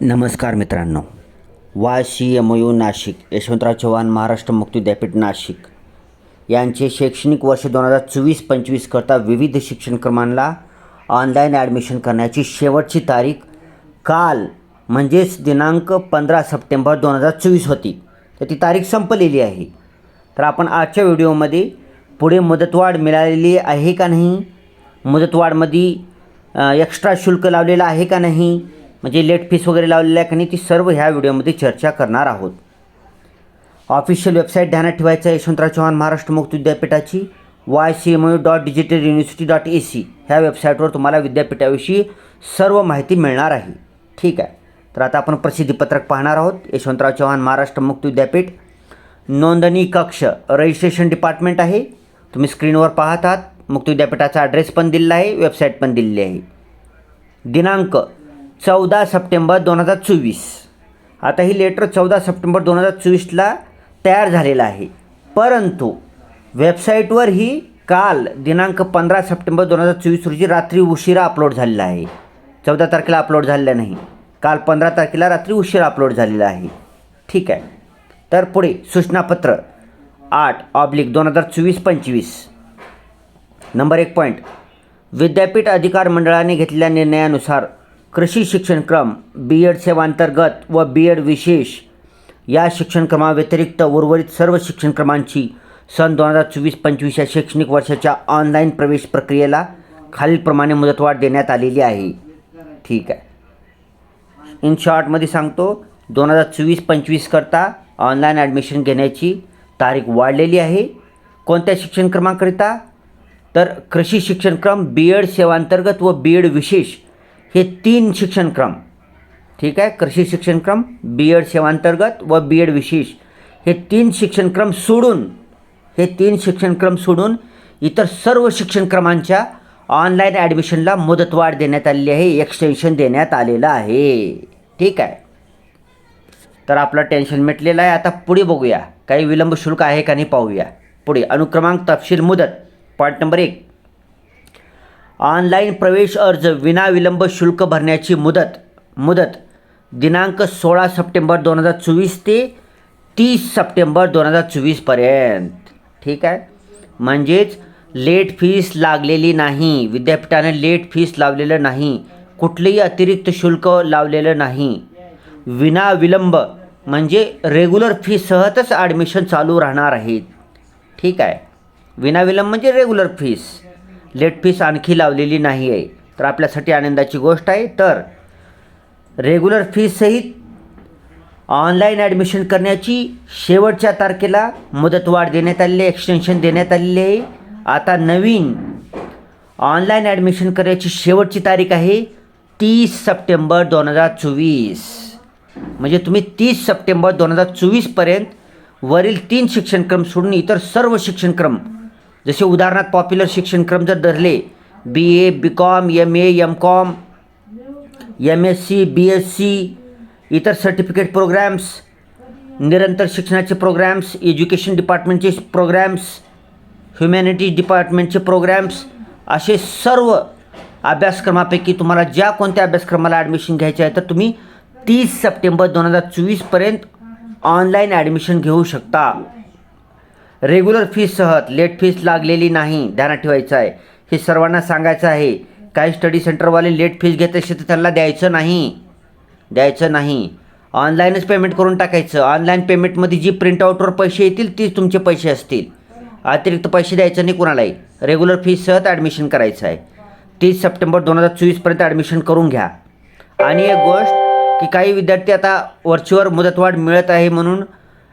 नमस्कार मित्रांनो. वाशी सी नाशिक यशवंतराव चव्हाण महाराष्ट्र मुक्ती विद्यापीठ नाशिक. यांचे शैक्षणिक वर्ष दोन हजार चोवीस पंचवीसकरता विविध शिक्षणक्रमांना ऑनलाईन ॲडमिशन करण्याची शेवटची तारीख काल म्हणजेच दिनांक पंधरा सप्टेंबर दोन हजार चोवीस होती. तर ती तारीख संपलेली आहे. तर आपण आजच्या व्हिडिओमध्ये पुढे मुदतवाढ मिळालेली आहे का नाही? मुदतवाढमध्ये एक्स्ट्रा शुल्क लावलेलं आहे का नाही? म्हणजे लेट फीस वगैरे लावलेलं आहे का नाही ती सर्व ह्या व्हिडिओमध्ये चर्चा करणार आहोत. ऑफिशियल वेबसाईट ध्यानात ठेवायचं आहे यशवंतराव चव्हाण महाराष्ट्र मुक्त विद्यापीठाची Y C M U dot digital university dot A C ह्या वेबसाईटवर तुम्हाला विद्यापीठाविषयी सर्व माहिती मिळणार आहे. ठीक आहे. तर आता आपण प्रसिद्धीपत्रक पाहणार आहोत. यशवंतराव चव्हाण महाराष्ट्र मुक्त विद्यापीठ. नोंदणी कक्ष रजिस्ट्रेशन डिपार्टमेंट आहे. तुम्ही स्क्रीनवर पाहत आहात. मुक्त विद्यापीठाचा ॲड्रेस पण दिलेला आहे वेबसाईट पण दिलेली आहे. दिनांक चौदा सप्टेंबर दोन हजार चोवीस. आता ही लेटर चौदा सप्टेंबर दोन हजार चोवीसला तयार झालेलं आहे. परंतु वेबसाईटवर ही काल दिनांक पंधरा सप्टेंबर दोन हजार चोवीस रोजी रात्री उशिरा अपलोड झालेला आहे. चौदा तारखेला अपलोड झालेला नाही. काल पंधरा तारखेला रात्री उशिरा अपलोड झालेला आहे. ठीक आहे. तर पुढे सूचनापत्र आठ ऑब्लिक दोन हजार चोवीस पंचवीस. नंबर एक पॉईंट विद्यापीठ अधिकार मंडळाने घेतलेल्या निर्णयानुसार कृषी शिक्षणक्रम बी एड सेवांतर्गत व बी एड विशेष या शिक्षणक्रमाव्यतिरिक्त उर्वरित सर्व शिक्षणक्रमांची सन दोन हजार चोवीस पंचवीस या शैक्षणिक वर्षाच्या ऑनलाईन प्रवेश प्रक्रियेला खालीलप्रमाणे मुदतवाढ देण्यात आलेली आहे. ठीक आहे. इन शॉर्टमध्ये सांगतो दोन हजार चोवीस पंचवीसकरता ऑनलाईन ॲडमिशन घेण्याची तारीख वाढलेली आहे. कोणत्या शिक्षणक्रमाकरिता तर कृषी शिक्षणक्रम बी एड सेवांतर्गत व बी एड विशेष हे तीन शिक्षणक्रम ठीक आहे? कृषी शिक्षणक्रम बी एड सेवांतर्गत व बी एड विशेष. हे तीन शिक्षणक्रम सोडून हे तीन शिक्षणक्रम सोडून इतर सर्व शिक्षणक्रमांच्या ऑनलाईन ॲडमिशनला मुदतवाढ देण्यात आलेली आहे. एक्सटेन्शन देण्यात आलेलं आहे. ठीक आहे? तर आपलं टेन्शन मिटलेलं आहे. आता पुढे बघूया. काही विलंब शुल्क आहे का नाही पाहूया. पुढे. अनुक्रमांक तपशील मुदत. पॉईंट नंबर एक. ऑनलाईन प्रवेश अर्ज विनाविलंब शुल्क भरण्याची मुदत मुदत दिनांक सोळा सप्टेंबर दोन हजार चोवीस ते तीस सप्टेंबर दोन हजार चोवीसपर्यंत ठीक आहे? म्हणजेच लेट फीस लागलेली नाही. विद्यापीठाने लेट फीस लावलेलं नाही. कुठलेही अतिरिक्त शुल्क लावलेलं नाही. विनाविलंब म्हणजे रेग्युलर फीससहतच ॲडमिशन चालू राहणार आहेत. ठीक आहे? विनाविलंब म्हणजे रेग्युलर फीस लेट फीस आणखी लावलेली नाही आहे तर आपल्यासाठी आनंदाची गोष्ट आहे. तर रेग्युलर फीससहित ऑनलाईन ॲडमिशन करण्याची शेवटच्या तारखेला मुदतवाढ देण्यात आलेली आहे एक्सटेन्शन देण्यात आलेली आहे. आता नवीन ऑनलाईन ॲडमिशन करण्याची शेवटची तारीख आहे तीस सप्टेंबर दोन हजार चोवीस. म्हणजे तुम्ही तीस सप्टेंबर दोन हजार चोवीसपर्यंत वरील तीन शिक्षणक्रम सोडून इतर सर्व शिक्षणक्रम जसे उदाहरणार्थ पॉप्युलर शिक्षणक्रम जर धरले B A B Com M A M Com M S C B S C इतर सर्टिफिकेट प्रोग्रॅम्स निरंतर शिक्षणाचे प्रोग्रॅम्स एज्युकेशन डिपार्टमेंटचे प्रोग्रॅम्स ह्युमॅनिटीज डिपार्टमेंटचे प्रोग्रॅम्स असे सर्व अभ्यासक्रमापैकी तुम्हाला ज्या कोणत्या अभ्यासक्रमाला ॲडमिशन घ्यायचे आहे तर तुम्ही तीस सप्टेंबर दोन हजार चोवीसपर्यंत ऑनलाईन ॲडमिशन घेऊ शकता. रेग्युलर फीससह लेट फीस लागलेली नाही ध्यानात ठेवायचं आहे. हे सर्वांना सांगायचं आहे. काही स्टडी सेंटरवाले लेट फीस घेत असेल तर त्यांना द्यायचं नाही. द्यायचं नाही. ऑनलाईनच पेमेंट करून टाकायचं. ऑनलाईन पेमेंटमध्ये जी प्रिंटआउटवर पैसे येतील तीच तुमचे पैसे असतील. अतिरिक्त पैसे द्यायचं नाही कुणालाही. रेग्युलर फीससहत ॲडमिशन करायचं आहे. तीस सप्टेंबर दोन हजार चोवीसपर्यंत ॲडमिशन करून घ्या. आणि एक गोष्ट की काही विद्यार्थी आता वरचीवर मुदतवाढ मिळत आहे म्हणून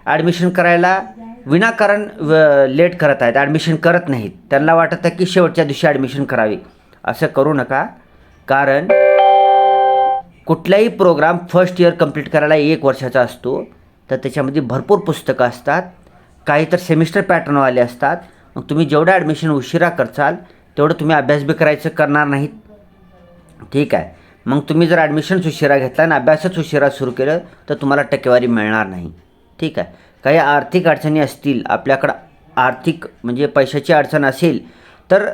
ॲडमिशन करायला विनाकारण व- लेट करत आहेत ॲडमिशन करत नाहीत. त्यांना वाटतं की शेवटच्या दिवशी ॲडमिशन करावी. असं करू नका कारण कुठलाही प्रोग्राम फर्स्ट इयर कंप्लीट करायला एक वर्षाचा असतो तर त्याच्यामध्ये भरपूर पुस्तकं असतात काही तर सेमिस्टर पॅटर्नवाले असतात. मग तुम्ही जेवढं ॲडमिशन उशिरा करचाल तेवढं तुम्ही अभ्यास बी करायचं करणार नाहीत. ठीक आहे. मग तुम्ही जर ॲडमिशन्स उशिरा घेतला आणि अभ्यासच उशिरा सुरू केलं तर तुम्हाला टक्केवारी मिळणार नाही. ठीक आहे. काही आर्थिक अडचणी असतील आपल्याकडं आर्थिक म्हणजे पैशाची अडचण असेल तर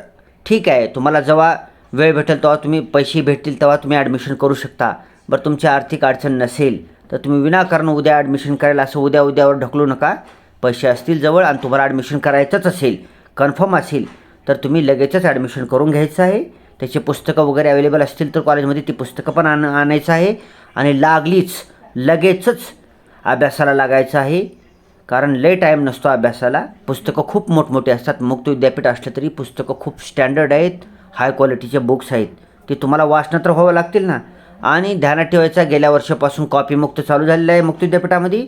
ठीक आहे. तुम्हाला जेव्हा वेळ भेटेल तेव्हा तुम्ही पैसे भेटतील तेव्हा तुम्ही ॲडमिशन करू शकता. बरं तुमची आर्थिक अडचण नसेल तर तुम्ही विनाकारण उद्या ॲडमिशन करायला असं उद्या उद्यावर ढकलू नका. पैसे असतील जवळ आणि तुम्हाला ॲडमिशन करायचंच असेल कन्फर्म असेल तर तुम्ही लगेचच ॲडमिशन करून घ्यायचं आहे. त्याची पुस्तकं वगैरे अवेलेबल असतील तर कॉलेजमध्ये ती पुस्तकं पण आण आणायचं आहे. आणि लागलीच लगेचच अभ्यासाला लागायचं आहे. कारण लय टाईम नसतो अभ्यासाला. पुस्तकं खूप मोठमोठी असतात. मुक्त विद्यापीठ असलं तरी पुस्तकं खूप स्टँडर्ड आहेत. हाय क्वालिटीचे बुक्स आहेत. ते तुम्हाला वाचणं तर व्हावं लागतील ना. आणि ध्यानात ठेवायचा गेल्या वर्षापासून कॉपीमुक्त चालू झालेलं आहे मुक्त विद्यापीठामध्ये.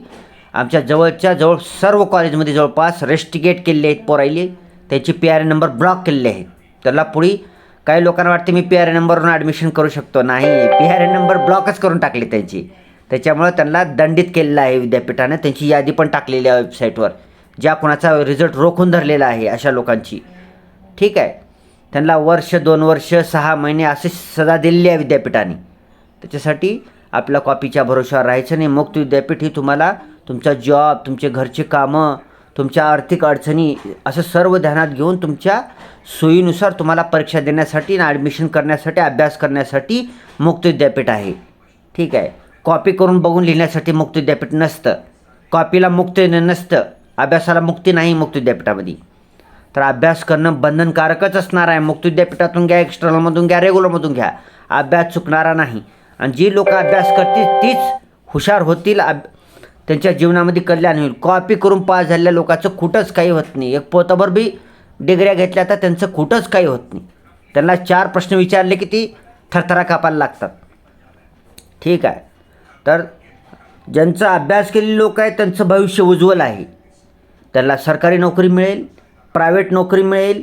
आमच्या जवळच्या जवळ सर्व कॉलेजमध्ये जवळपास रेस्टिगेट केलेले आहेत पोरायले त्याची P R A number block केलेले आहेत. त्याला पुढे काही लोकांना वाटते मी पी आर ए नंबरवरून ॲडमिशन करू शकतो. नाही पी आर ए नंबर ब्लॉकच करून टाकले त्यांची. त्याच्यामुळं त्यांना दंडित केलेलं आहे विद्यापीठानं. त्यांची यादी पण टाकलेली आहे वेबसाईटवर ज्या कोणाचा रिझल्ट रोखून धरलेला आहे अशा लोकांची. ठीक आहे. त्यांना वर्ष दोन वर्ष सहा महिने असे सजा दिलेली आहे विद्यापीठाने. त्याच्यासाठी आपल्या कॉपीच्या भरोशावर राहायचं नाही. मुक्त विद्यापीठ ही तुम्हाला तुमचा जॉब तुमचे घरचे कामं तुमच्या आर्थिक अडचणी असं सर्व ध्यानात घेऊन तुमच्या सोयीनुसार तुम्हाला परीक्षा देण्यासाठी आणि ॲडमिशन करण्यासाठी अभ्यास करण्यासाठी मुक्त विद्यापीठ आहे. ठीक आहे. कॉपी करून बघून लिहिण्यासाठी मुक्त विद्यापीठ नसतं कॉपीला मुक्त नसतं. अभ्यासाला मुक्ती नाही मुक्त विद्यापीठामध्ये तर अभ्यास करणं बंधनकारकच असणार आहे. मुक्त विद्यापीठातून घ्या एक्स्टर्नलमधून घ्या रेग्युलरमधून घ्या. अभ्यास चुकणारा नाही. आणि जी लोक अभ्यास करतील तीच हुशार होतील अब त्यांच्या जीवनामध्ये कल्याण होईल. कॉपी करून पास झालेल्या लोकांचं कुठंच काही होत नाही. एक पोतभर बी डिग्र्या घेतल्या तर त्यांचं कुठंच काही होत नाही. त्यांना चार प्रश्न विचारले की ती थरथरा कापायला लागतात. ठीक आहे. तर ज्यांचा अभ्यास केलेले लोक आहेत त्यांचं भविष्य उज्ज्वल आहे. त्याला सरकारी नोकरी मिळेल प्रायव्हेट नोकरी मिळेल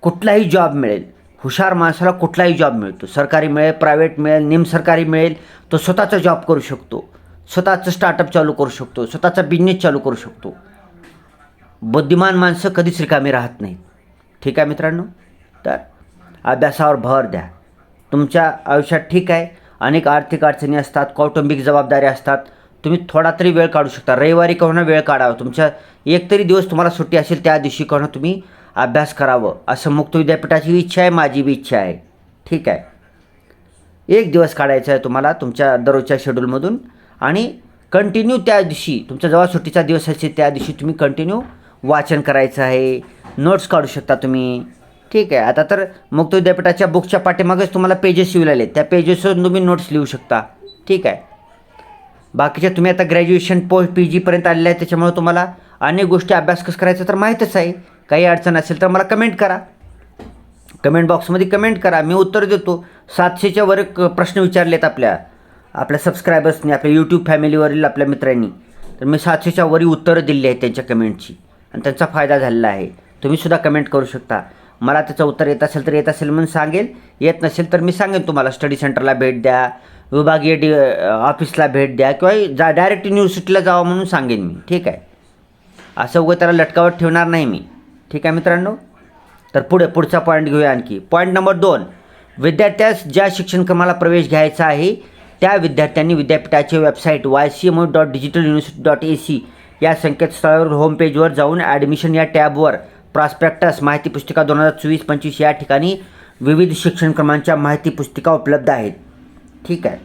कुठलाही जॉब मिळेल. हुशार माणसाला कुठलाही जॉब मिळतो. सरकारी मिळेल प्रायव्हेट मिळेल निमसरकारी मिळेल तो स्वतःचा जॉब करू शकतो. स्वतःचं स्टार्टअप चालू करू शकतो. स्वतःचा बिझनेस चालू करू शकतो. बुद्धिमान माणसं कधीच रिकामी राहत नाहीत. ठीक आहे मित्रांनो? तर अभ्यासावर भर द्या. तुमच्या आयुष्यात ठीक आहे. अनेक आर्थिक अडचणी असतात कौटुंबिक जबाबदाऱ्या असतात. तुम्ही थोडा तरी वेळ काढू शकता. रविवारी कोणा वेळ काढावा. तुमच्या एक तरी दिवस तुम्हाला सुट्टी असेल त्या दिवशी कोणा तुम्ही अभ्यास करावं. असं मुक्त विद्यापीठाची इच्छा आहे माझी बी इच्छा आहे. ठीक आहे. एक दिवस काढायचा आहे तुम्हाला तुमच्या दररोजच्या शेड्यूलमधून आणि कंटिन्यू त्या दिवशी तुमचा जेव्हा सुट्टीचा दिवस असेल त्या दिवशी तुम्ही कंटिन्यू वाचन करायचं आहे. नोट्स काढू शकता तुम्ही. ठीक आहे. आता तर मुक्त विद्यापीठाच्या बुकच्या पाठीमागेच तुम्हाला पेजेस येऊ लागले त्या पेजेसवर तुम्ही नोट्स लिहू शकता. ठीक आहे. बाकीच्या तुम्ही आता ग्रॅज्युएशन पोस्ट पी जीपर्यंत आलेले आहे त्याच्यामुळे तुम्हाला अनेक गोष्टी अभ्यास कसं करायचं तर माहीतच आहे. काही अडचण असेल तर मला कमेंट करा. कमेंट बॉक्समध्ये कमेंट करा. मी उत्तर देतो. सातशेच्या वर प्रश्न विचारलेत आपल्या. आपल्या सबस्क्रायबर्सनी आपल्या यूट्यूब फॅमिलीवरील आपल्या मित्रांनी. तर मी सातशेच्या वरी उत्तरं दिली आहेत त्यांच्या कमेंटची आणि त्यांचा फायदा झालेला आहे. तुम्हीसुद्धा कमेंट करू शकता. मला त्याचं उत्तर येत असेल तर येत असेल म्हणून सांगेल. येत नसेल तर मी सांगेन तुम्हाला. स्टडी सेंटरला भेट द्या. विभागीय डी ऑफिसला भेट द्या किंवा जा डायरेक्ट युनिव्हर्सिटीला जावं म्हणून सांगेन मी. ठीक आहे? असं उगं त्याला लटकावत ठेवणार नाही मी. ठीक आहे मित्रांनो? तर पुढे पुढचा पॉईंट घेऊया आणखी. पॉईंट नंबर दोन. विद्यार्थ्यास ज्या शिक्षणक्रमाला प्रवेश घ्यायचा आहे त्या विद्यार्थ्यांनी विद्यापीठाची website Y C M dot digital university dot A C या संकेतस्थळावर होम पेजवर जाऊन ॲडमिशन या टॅबवर प्रॉस्पेक्टस माहिती पुस्तिका दोन हजार चोवीस पंचवीस या ठिकाणी विविध शिक्षणक्रमांच्या माहिती पुस्तिका उपलब्ध आहेत. ठीक आहे.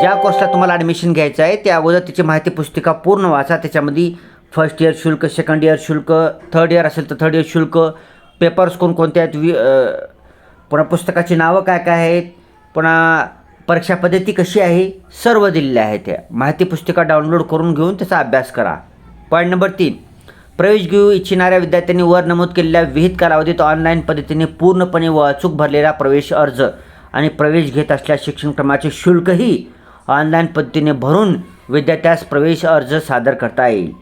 ज्या कोर्सला तुम्हाला ॲडमिशन घ्यायचं आहे त्या अगोदर त्याची माहिती पुस्तिका पूर्ण वाचा. त्याच्यामध्ये फर्स्ट इयर शुल्क सेकंड इयर शुल्क थर्ड इयर असेल तर थर्ड इयर शुल्क पेपर्स कोणकोणते आहेत वि पुन्हा पुस्तकाची नावं काय काय आहेत पुन्हा परीक्षा पद्धती कशी आहे सर्व दिलेल्या आहेत त्या. माहिती पुस्तिका डाउनलोड करून घेऊन त्याचा अभ्यास करा. पॉईंट नंबर तीन. प्रवेश घेऊ इच्छिणाऱ्या विद्यार्थ्यांनी वर नमूद केलेल्या विहित कालावधीत ऑनलाईन पद्धतीने पूर्णपणे व अचूक भरलेला प्रवेश अर्ज आणि प्रवेश घेत असल्या शिक्षणक्रमाचे शुल्कही ऑनलाईन पद्धतीने भरून विद्यार्थ्यास प्रवेश अर्ज सादर करता येईल.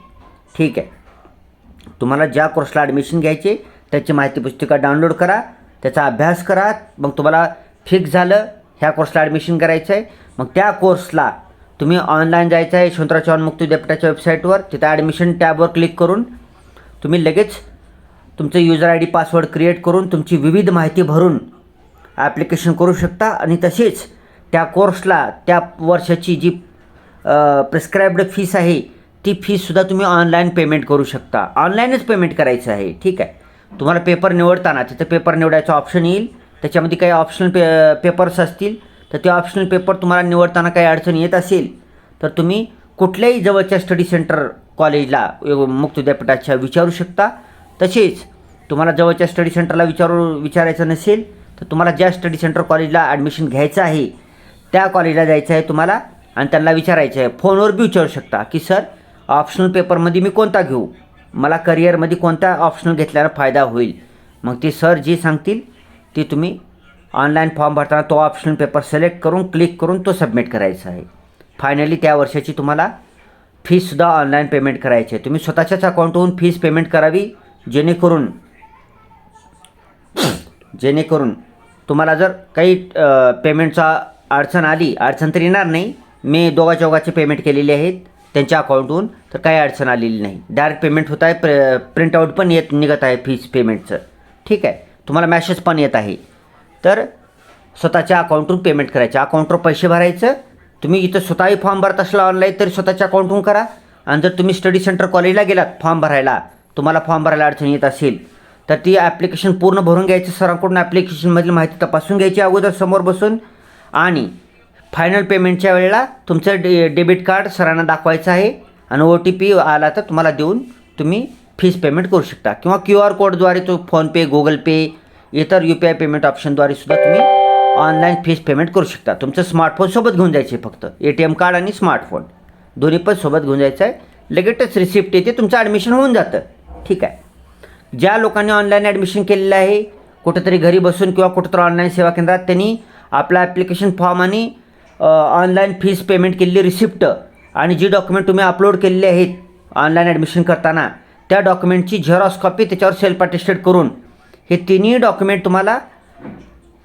ठीक आहे. तुम्हाला ज्या कोर्सला ॲडमिशन घ्यायचे त्याची माहिती पुस्तिका डाउनलोड करा त्याचा अभ्यास करा मग तुम्हाला फिक्स झालं ह्या कोर्सला ॲडमिशन करायचं आहे मग त्या कोर्सला तुम्ही ऑनलाईन जायचं आहे यशवंतराव चव्हाण मुक्त विद्यापीठाच्या वेबसाईटवर तिथं ॲडमिशन टॅबवर क्लिक करून तुम्ही लगेच तुमचं user I D password create करून तुमची विविध माहिती भरून ॲप्लिकेशन करू शकता आणि तसेच त्या कोर्सला त्या वर्षाची जी प्रिस्क्राईब्ड फीस आहे ती फीससुद्धा तुम्ही ऑनलाईन पेमेंट करू शकता. ऑनलाईनच पेमेंट करायचं आहे ठीक आहे. तुम्हाला पेपर निवडताना तिथं पेपर निवडायचा ऑप्शन येईल. त्याच्यामध्ये काही ऑप्शनल पे पेपर्स असतील तर ते ऑप्शनल पेपर तुम्हाला निवडताना काही अडचण येत असेल तर तुम्ही कुठल्याही जवळच्या स्टडी सेंटर कॉलेजला मुक्त विद्यापीठाच्या विचारू शकता. तसेच तुम्हाला जवळच्या स्टडी सेंटरला विचारू विचारायचं नसेल तर तुम्हाला ज्या स्टडी सेंटर कॉलेजला ॲडमिशन घ्यायचं आहे त्या कॉलेजला जायचं आहे तुम्हाला आणि त्यांना विचारायचं आहे. फोनवर बी विचारू शकता की सर ऑप्शनल पेपरमध्ये मी कोणता घेऊ? मला करिअरमध्ये कोणता ऑप्शनल घेतल्यानं फायदा होईल? मग ते सर जे सांगतील ते तुम्ही ऑनलाईन फॉर्म भरताना तो ऑप्शनल पेपर सिलेक्ट करून क्लिक करून तो सबमिट करायचा आहे. फायनली त्या वर्षाची तुम्हाला फीसुद्धा ऑनलाईन पेमेंट करायची आहे. तुम्ही स्वतःच्याच अकाउंटहून फीस पेमेंट करावी जेणेकरून जेणेकरून तुम्हाला जर काही पेमेंटचा अडचण आली अडचण तर येणार नाही. मी दोघा चौघाचे पेमेंट केलेले आहेत त्यांच्या अकाउंटहून तर काही अडचण आलेली नाही. डायरेक्ट पेमेंट होत आहे प्र प्रिंटआउट पण येत निघत आहे फीस पेमेंटचं ठीक आहे. तुम्हाला मॅसेज पण येत आहे. तर स्वतःच्या अकाउंटहून पेमेंट करायचं. अकाउंटवर पैसे भरायचं तुम्ही इथं स्वतःही फॉर्म भरत असला ऑनलाईन तरी स्वतःच्या अकाउंटहून करा. आणि जर तुम्ही स्टडी सेंटर कॉलेजला गेलात फॉर्म भरायला तुम्हाला फॉर्म भरायला अडचण येत असेल तर ती ॲप्लिकेशन पूर्ण भरून घ्यायची. सरांकडून ॲप्लिकेशनमधील माहिती तपासून घ्यायची अगोदर समोर बसून. आणि फायनल पेमेंटच्या वेळेला तुमचं डे डेबिट कार्ड सरांना दाखवायचं आहे. आणि ओ टी पी आला तर तुम्हाला देऊन तुम्ही फीस पेमेंट करू शकता. किंवा क्यू आर कोडद्वारे तो फोनपे गुगल पे इतर यू पी आय पेमेंट ऑप्शनद्वारे सुद्धा तुम्ही ऑनलाईन फीस पेमेंट करू शकता. तुमचं स्मार्टफोन सोबत घेऊन जायचे फक्त. ए टी एम कार्ड आणि स्मार्टफोन. दोन्ही पण सोबत घेऊन जायचं आहे लगेचच रिसिप्ट येते तुमचं ॲडमिशन होऊन जातं. ठीक आहे. ज्या लोकांनी ऑनलाईन ॲडमिशन केलेलं आहे कुठेतरी घरी बसून किंवा कुठेतरी ऑनलाईन सेवा केंद्रात त्यांनी आपला ॲप्लिकेशन फॉर्म आणि ऑनलाईन फीस पेमेंट केलेली रिसिप्ट आणि जी डॉक्युमेंट तुम्ही अपलोड केलेले आहेत ऑनलाईन ॲडमिशन करताना त्या डॉक्युमेंटची झेरॉक्स कॉपी त्याच्यावर सेल्फ अटेस्टेड करून हे तिन्ही डॉक्युमेंट तुम्हाला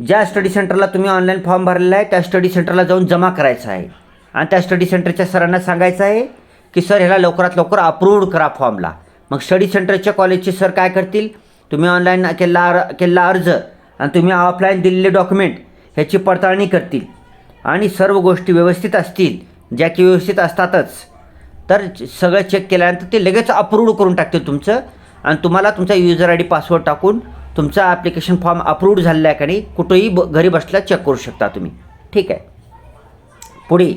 ज्या स्टडी सेंटरला तुम्ही ऑनलाईन फॉर्म भरलेला आहे त्या स्टडी सेंटरला जाऊन जमा करायचा आहे. आणि त्या स्टडी सेंटरच्या सरांना सांगायचं आहे की सर ह्याला लवकरात लवकर अप्रूव्ड करा फॉर्मला मग स्टडी सेंटरच्या कॉलेजचे सर काय करतील? तुम्ही ऑनलाईन केला अर- केलेला अर्ज आणि तुम्ही ऑफलाईन दिलेले डॉक्युमेंट ह्याची पडताळणी करतील. आणि सर्व गोष्टी व्यवस्थित असतील ज्या की व्यवस्थित असतातच तर सगळं चेक केल्यानंतर ते लगेच अप्रूव्ड करून टाकतील तुमचं. आणि तुम्हाला तुमचा युजर आय डी पासवर्ड टाकून तुमचा ॲप्लिकेशन फॉर्म अप्रूव्ड झालेला आहे का नाही कुठंही ब घरी बसल्या चेक करू शकता तुम्ही. ठीक आहे. पुढे.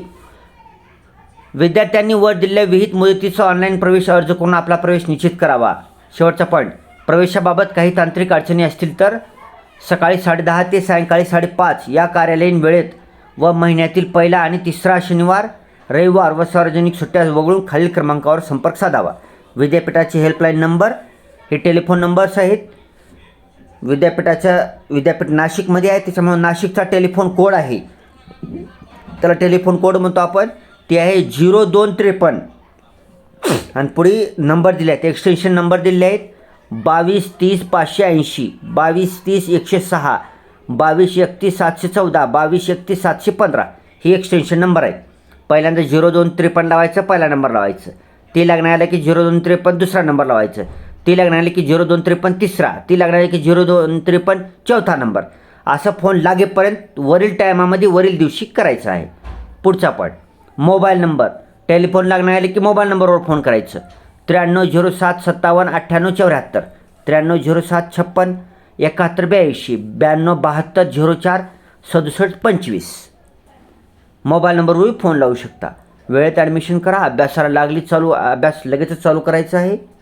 विद्यार्थ्यांनी वर दिलेल्या विहित मुदतीचा ऑनलाईन प्रवेश अर्ज करून आपला प्रवेश निश्चित करावा. शेवटचा पॉईंट प्रवेशाबाबत काही तांत्रिक अडचणी असतील तर सकाळी साडेदहा ते सायंकाळी साडेपाच या कार्यालयीन वेळेत व महिन्यातील पहिला आणि तिसरा शनिवार रविवार व सार्वजनिक सुट्ट्या वगळून खालील क्रमांकावर संपर्क साधावा. विद्यापीठाचे हेल्पलाईन नंबर हे टेलिफोन नंबर्स आहेत विद्यापीठाच्या विद्यापीठ नाशिकमध्ये आहे त्याच्यामुळे नाशिकचा टेलिफोन कोड आहे. त्याला टेलिफोन कोड म्हणतो आपण. ते आहे झिरो दोन त्रेपन्न. आणि पुढे नंबर दिले आहेत. एक्सटेन्शन नंबर दिले आहेत. बावीस तीस पाचशे ऐंशी. बावीस तीस एकशे सहा. बावीस एकतीस सातशे चौदा. बावीस एकतीस सातशे पंधरा. ही एक्सटेन्शन नंबर आहे पहिल्यांदा झिरो दोन त्रेपन्न लावायचं पहिला नंबर लावायचं. ते लागणार आलं की झिरो दोन त्रेपन्न दुसरा नंबर लावायचं. ती लागणार आली की झिरो दोन त्रेपन्न तिसरा. ती लागणार आली की झिरो दोन त्रेपन्न चौथा नंबर. असं फोन लागेपर्यंत वरील टायमामध्ये वरील दिवशी करायचं आहे. पुढचा पॉईंट मोबाईल नंबर. टेलिफोन लागणार आले की मोबाईल नंबरवर फोन करायचं. त्र्याण्णव झिरो सात सत्तावन्न अठ्ठ्याण्णव चौऱ्याहत्तर. त्र्याण्णव झिरो सात छप्पन एकाहत्तर ब्याऐंशी. ब्याण्णव बहात्तर झिरो चार सदुसष्ट पंचवीस. मोबाईल नंबरवरही फोन लावू शकता. वेळेत ॲडमिशन करा. अभ्यासाला लागली चालू अभ्यास लगेचच चालू करायचा आहे.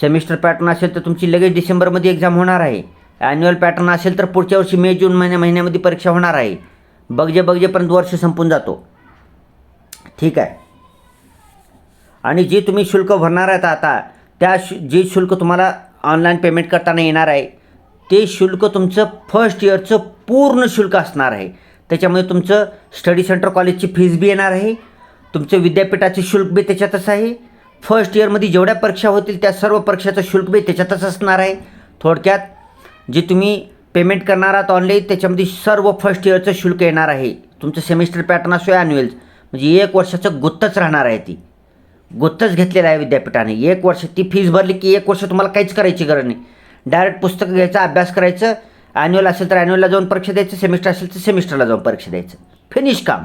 सेमिस्टर पॅटर्न असेल तर तुमची लगेच डिसेंबरमध्ये एक्झाम होणार आहे. ॲन्युअल पॅटर्न असेल तर पुढच्या वर्षी मे जून महिन्या महिन्यामध्ये परीक्षा होणार आहे. बगजे बगजेपर्यंत वर्ष संपून जातो. ठीक आहे. आणि जे तुम्ही शुल्क भरणार आहात आता त्या शु जे शुल्क तुम्हाला ऑनलाईन पेमेंट करताना येणार आहे ते शुल्क तुमचं फर्स्ट इयरचं पूर्ण शुल्क असणार आहे. त्याच्यामध्ये तुमचं स्टडी सेंटर कॉलेजची फीज बी येणार आहे. तुमचं विद्यापीठाचे शुल्क बी त्याच्यातच आहे. फर्स्ट इयरमध्ये जेवढ्या परीक्षा होतील त्या सर्व परीक्षाचं शुल्क बी त्याच्यातच असणार आहे. थोडक्यात जे तुम्ही पेमेंट करणार आहात ऑनलाईन त्याच्यामध्ये सर्व फर्स्ट इयरचं शुल्क येणार आहे. तुमचं सेमिस्टर पॅटर्न असो ॲन्युअल म्हणजे एक वर्षाचं गुत्तच राहणार आहे ती. गुत्तच घेतलेलं आहे विद्यापीठाने. एक वर्ष ती फीज भरली की एक वर्ष तुम्हाला काहीच करायची गरज नाही. डायरेक्ट पुस्तकं घ्यायचं अभ्यास करायचं. ॲन्युअल असेल तर ॲन्युअलला जाऊन परीक्षा द्यायचं सेमिस्टर असेल तर सेमिस्टरला जाऊन परीक्षा द्यायचं. फिनिश काम.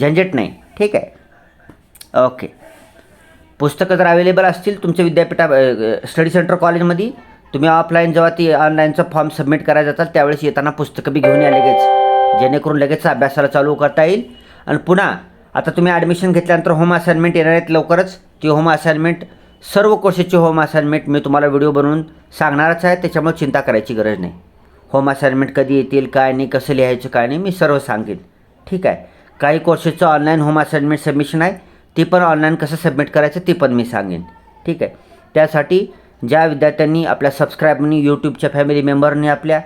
झंझट नाही. ठीक आहे. ओके पुस्तकं जर अवेलेबल असतील तुमच्या विद्यापीठा स्टडी सेंटर कॉलेजमध्ये तुम्ही ऑफलाईन जेव्हा ती ऑनलाईनचा फॉर्म सबमिट करायला जाताल त्यावेळेस येताना पुस्तकं बी घेऊन या लगेच. जेणेकरून लगेच अभ्यासाला चालू करता येईल. आणि पुन्हा आता तुम्ही ॲडमिशन घेतल्यानंतर होम असाइनमेंट येणार आहेत लवकरच. ती होम असाइनमेंट सर्व कोर्सेसची होम असाइनमेंट मी तुम्हाला व्हिडिओ बनवून सांगणारच आहे. त्याच्यामुळे चिंता करायची गरज नाही. होम असाइनमेंट कधी येतील काय नाही कसं लिहायचं काय नाही मी सर्व सांगेन. ठीक आहे. काही कोर्सेसचं ऑनलाईन होम असाइनमेंट सबमिशन आहे. ती पण ऑनलाईन कसं सबमिट करायचं ते पण मी सांगेन. ठीक आहे? त्यासाठी ज्या विद्यार्थ्यांनी आपल्या सबस्क्राईबनी यूट्यूबच्या फॅमिली मेंबरनी आपल्या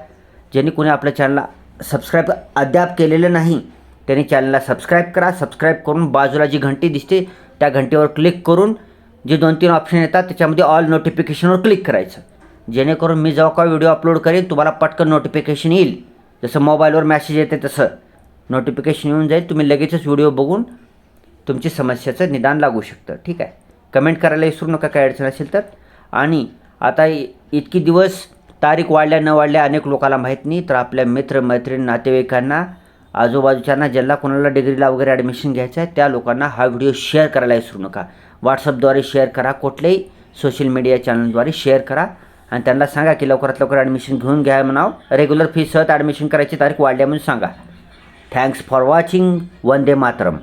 ज्यांनी कोणी आपल्या चॅनलला सबस्क्राईब अद्याप केलेलं नाही त्यांनी चॅनलला सबस्क्राईब करा. सबस्क्राईब करून बाजूला जी घंटी दिसते त्या घंटीवर क्लिक करून जे दोन तीन ऑप्शन येतात त्याच्यामध्ये ऑल नोटिफिकेशनवर क्लिक करायचं. जेणेकरून मी जेव्हा का व्हिडिओ अपलोड करेन तुम्हाला पटकन नोटिफिकेशन येईल. जसं मोबाईलवर मॅसेज येते तसं. नोटिफिकेशन येऊन जाईल. तुम्ही लगेचच व्हिडिओ बघून तुमची समस्याचं निदान लागू शकतं. ठीक आहे? कमेंट करायला विसरू नका काय अडचण असेल तर. आणि आता इतकी दिवस तारीख वाढल्या न वाढल्या अनेक लोकांना माहीत नाही तर आपल्या मित्र मैत्रीण नातेवाईकांना आजूबाजूच्यांना ज्यांना कोणाला डिग्रीला वगैरे ॲडमिशन घ्यायचं आहे त्या लोकांना हा व्हिडिओ शेअर करायला विसरू नका. व्हॉट्सअपद्वारे शेअर करा कुठल्याही सोशल मीडिया चॅनलद्वारे शेअर करा. आणि त्यांना सांगा की लवकरात लवकर ॲडमिशन घेऊन घ्या म्हणावं. रेग्युलर फीसह ॲडमिशन करायची तारीख वाढल्या म्हणून सांगा. थँक्स फॉर वॉचिंग वंदे मातरम.